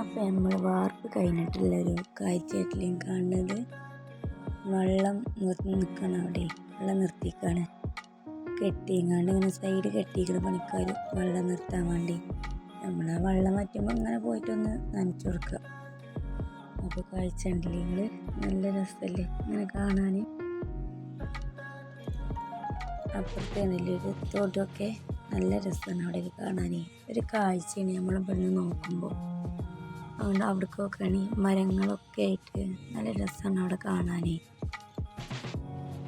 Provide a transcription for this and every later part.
അപ്പോൾ നമ്മൾ വാർപ്പ് കഴിഞ്ഞിട്ടുള്ളൊരു കാഴ്ചയായിട്ടില്ലേ കാണുന്നത്? വെള്ളം നിർത്തി നിൽക്കണം അവിടെ. വെള്ളം നിർത്തിക്കാണ്. കെട്ടിങ്ങാണ്ട് ഇങ്ങനെ സൈഡ് കെട്ടിക്കുന്ന പണിക്കാർ വെള്ളം നിർത്താൻ വേണ്ടി. നമ്മൾ ആ വെള്ളം വറ്റുമ്പോൾ ഇങ്ങനെ പോയിട്ടൊന്ന് നനച്ചു കൊടുക്കുക അപ്പോൾ കാഴ്ച ഉണ്ടല്ലേ നിങ്ങൾ നല്ല രസമല്ലേ ഇങ്ങനെ കാണാൻ അപ്പുറത്തെ ഒരു തോട്ടമൊക്കെ നല്ല രസമാണ് അവിടെ കാണാൻ ഒരു കാഴ്ചയാണ് നമ്മൾ പെണ്ണ് നോക്കുമ്പോൾ അതുകൊണ്ട് അവിടേക്കൊക്കെ ആണെങ്കിൽ മരങ്ങളൊക്കെ ആയിട്ട് നല്ല രസമാണ് അവിടെ കാണാനേ.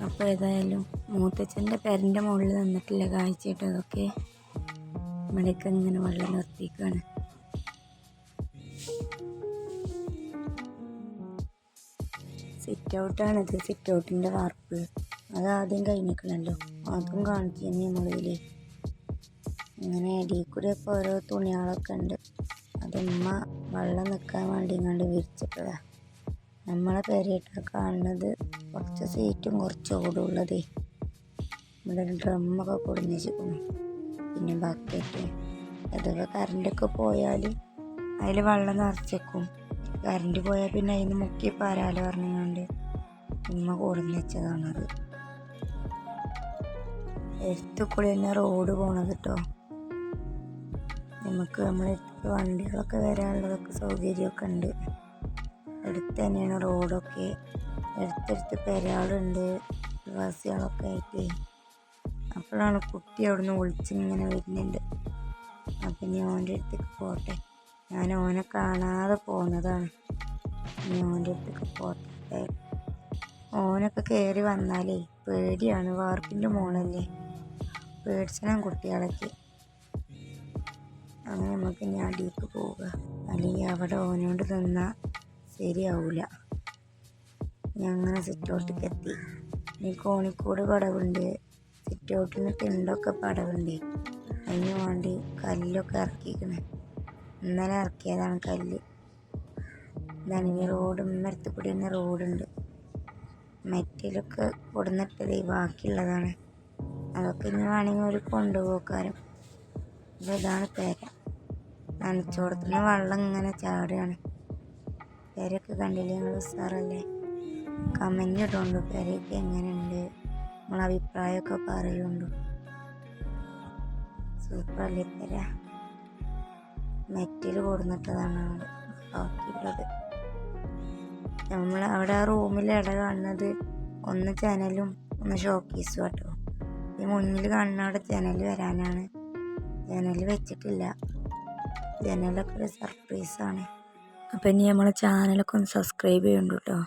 അപ്പോൾ ഏതായാലും മൂത്തച്ഛന്റെ പെരന്റെ മുകളിൽ നിന്നിട്ടില്ല കാഴ്ചയിട്ട്. അതൊക്കെ ഇവിടെയൊക്കെ ഇങ്ങനെ വെള്ളം നിർത്തിക്കാണ്. സിറ്റ് ഔട്ടാണിത് സിറ്റ് ഔട്ടിന്റെ വാർപ്പ്. അത് ആദ്യം കഴിഞ്ഞിക്കണല്ലോ. അതും കാണിച്ചു നമ്മളിതിൽ അങ്ങനെ അടിയിൽ കൂടെ ഒക്കെ ഓരോ തുണികളൊക്കെ ഉണ്ട്. അത് ഉമ്മ വെള്ളം നിൽക്കാൻ വേണ്ടി ഇങ്ങാണ്ട് വിരിച്ചിട്ടതാണ് നമ്മളെ പേരിട്ട് കാണുന്നത് കുറച്ച് സീറ്റും കുറച്ച് ഓടുള്ളതേ. ഇവിടെ ഡ്രമ്മൊക്കെ കൊടുന്ന് വെച്ചിരിക്കുന്നു പിന്നെ ബക്കറ്റ്. അഥവാ കറണ്ടൊക്കെ പോയാൽ അതിൽ വെള്ളം നിറച്ചേക്കും. കറണ്ട് പോയാൽ പിന്നെ അതിന് മുക്കി പാരാലോ പറഞ്ഞുകൊണ്ട് ഉമ്മ കൊടുന്ന് വെച്ചതാണത് എടുത്തു കൂടി തന്നെ റോഡ് പോണത് കേട്ടോ നമുക്ക് നമ്മളെ വണ്ടികളൊക്കെ വരാനുള്ളതൊക്കെ സൗകര്യമൊക്കെ ഉണ്ട്. അടുത്ത് തന്നെയാണ് റോഡൊക്കെ. അടുത്തടുത്ത് പെരാളുണ്ട് പ്രവാസികളൊക്കെ ആയിട്ട്. അപ്പോഴാണ് കുട്ടി അവിടുന്ന് ഒളിച്ചിങ്ങനെ വരുന്നുണ്ട്. അപ്പം ഞാൻ ഓന്റെ അടുത്തേക്ക് പോട്ടെ. ഞാൻ ഓനെ കാണാതെ പോകുന്നതാണ് ഇനി ഓന്റെ അടുത്തേക്ക് പോട്ടെ. ഓനൊക്കെ കയറി വന്നാലേ പേടിയാണ്. വാർപ്പിന്റെ മോളല്ലേ? പേടിച്ചണം കുട്ടികളൊക്കെ. അങ്ങനെ നമുക്ക് ഇനി അടിയിലേക്ക് പോവുക. അല്ലെങ്കിൽ അവിടെ ഓനോട് നിന്നാൽ ശരിയാവില്ല ഇനി അങ്ങനെ സിറ്റൗട്ടിലേക്ക് എത്തി. ഇനി കോണിക്കൂട് പടവുണ്ട്. നിന്ന് തിണ്ടൊക്കെ പടവുണ്ട്. അതിന് വേണ്ടി കല്ലൊക്കെ ഇറക്കിക്കണേ ഇന്നലെ ഇറക്കിയതാണ് കല്ല്. ഇതാണ് ഈ റോഡ് ഇമ്മരത്ത് കൂടി തന്നെ റോഡുണ്ട്. മെറ്റിലൊക്കെ കൊടുന്നിട്ടത് ബാക്കിയുള്ളതാണ്. അതൊക്കെ ഇനി വേണമെങ്കിൽ ഒരു കൊണ്ടുപോക്കാരും അപ്പോൾ ഇതാണ് പേര. നനച്ചോടത്തുനിന്ന് വെള്ളം ഇങ്ങനെ ചാടുകയാണ്. പേരൊക്കെ കണ്ടില്ലേ നിങ്ങൾ സാറല്ലേ കമന്റ് ഇട്ടുണ്ട് പേരയൊക്കെ എങ്ങനെയുണ്ട്? നമ്മളെ അഭിപ്രായമൊക്കെ പറയുന്നുണ്ട്. സൂപ്പറല്ലേ പേര? മെറ്റിൽ കൊടുന്നിട്ടതാണ് ബാക്കിയുള്ളത് നമ്മൾ അവിടെ ആ റൂമിൽ ഇട കാണുന്നത് ഒന്ന് ജനലും ഒന്ന് ഷോക്കേസും കേട്ടോ ഈ മുന്നിൽ കാണുന്ന അവിടെ ജനൽ വരാനാണ്. ജനൽ വെച്ചിട്ടില്ല. ജനലൊക്കെ ഒരു സർപ്രൈസാണ് അപ്പം ഇനി നമ്മളെ ചാനലൊക്കെ ഒന്ന് സബ്സ്ക്രൈബ് ചെയ്യുന്നുണ്ട് കേട്ടോ